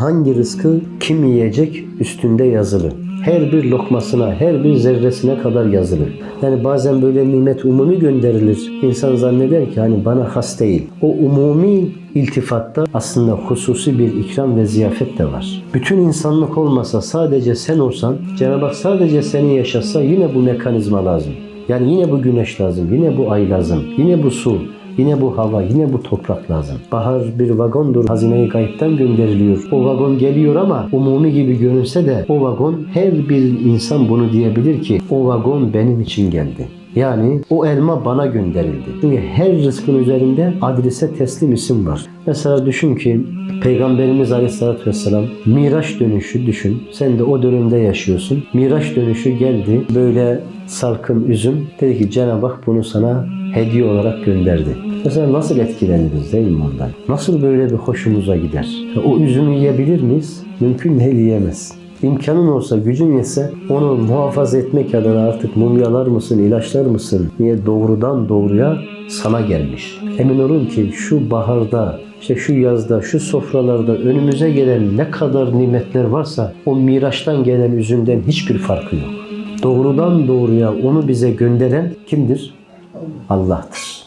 hangi rızkı kim yiyecek üstünde yazılı. Her bir lokmasına, her bir zerresine kadar yazılı. Yani bazen böyle nimet umumi gönderilir. İnsan zanneder ki hani bana has değil. O umumi iltifatta aslında hususi bir ikram ve ziyafet de var. Bütün insanlık olmasa sadece sen olsan, Cenab-ı Hak sadece seni yaşatsa yine bu mekanizma lazım. Yani yine bu güneş lazım, yine bu ay lazım, yine bu su, Yine bu hava, yine bu toprak lazım. Bahar bir vagondur, hazine-i kayıptan gönderiliyor. O vagon geliyor ama umumi gibi görünse de o vagon her bir insan bunu diyebilir ki o vagon benim için geldi. Yani o elma bana gönderildi. Çünkü her rızkın üzerinde adrese teslim isim var. Mesela düşün ki Peygamberimiz Aleyhisselatü Vesselam Miraç dönüşü düşün. Sen de o dönemde yaşıyorsun. Miraç dönüşü geldi. Böyle salkım üzüm. Dedi ki Cenab-ı Hak bunu sana hediye olarak gönderdi. Mesela nasıl etkileniriz değil mi ondan? Nasıl böyle bir hoşumuza gider? Ya O üzümü yiyebilir miyiz? Mümkün değil yiyemez. İmkanın olsa, gücün yetse onu muhafaza etmek adına artık mumyalar mısın, ilaçlar mısın? Niye doğrudan doğruya sana gelmiş. Emin olun ki şu baharda, işte şu yazda, şu sofralarda önümüze gelen ne kadar nimetler varsa o miraçtan gelen üzümden hiçbir farkı yok. Doğrudan doğruya onu bize gönderen kimdir? Allah'tır.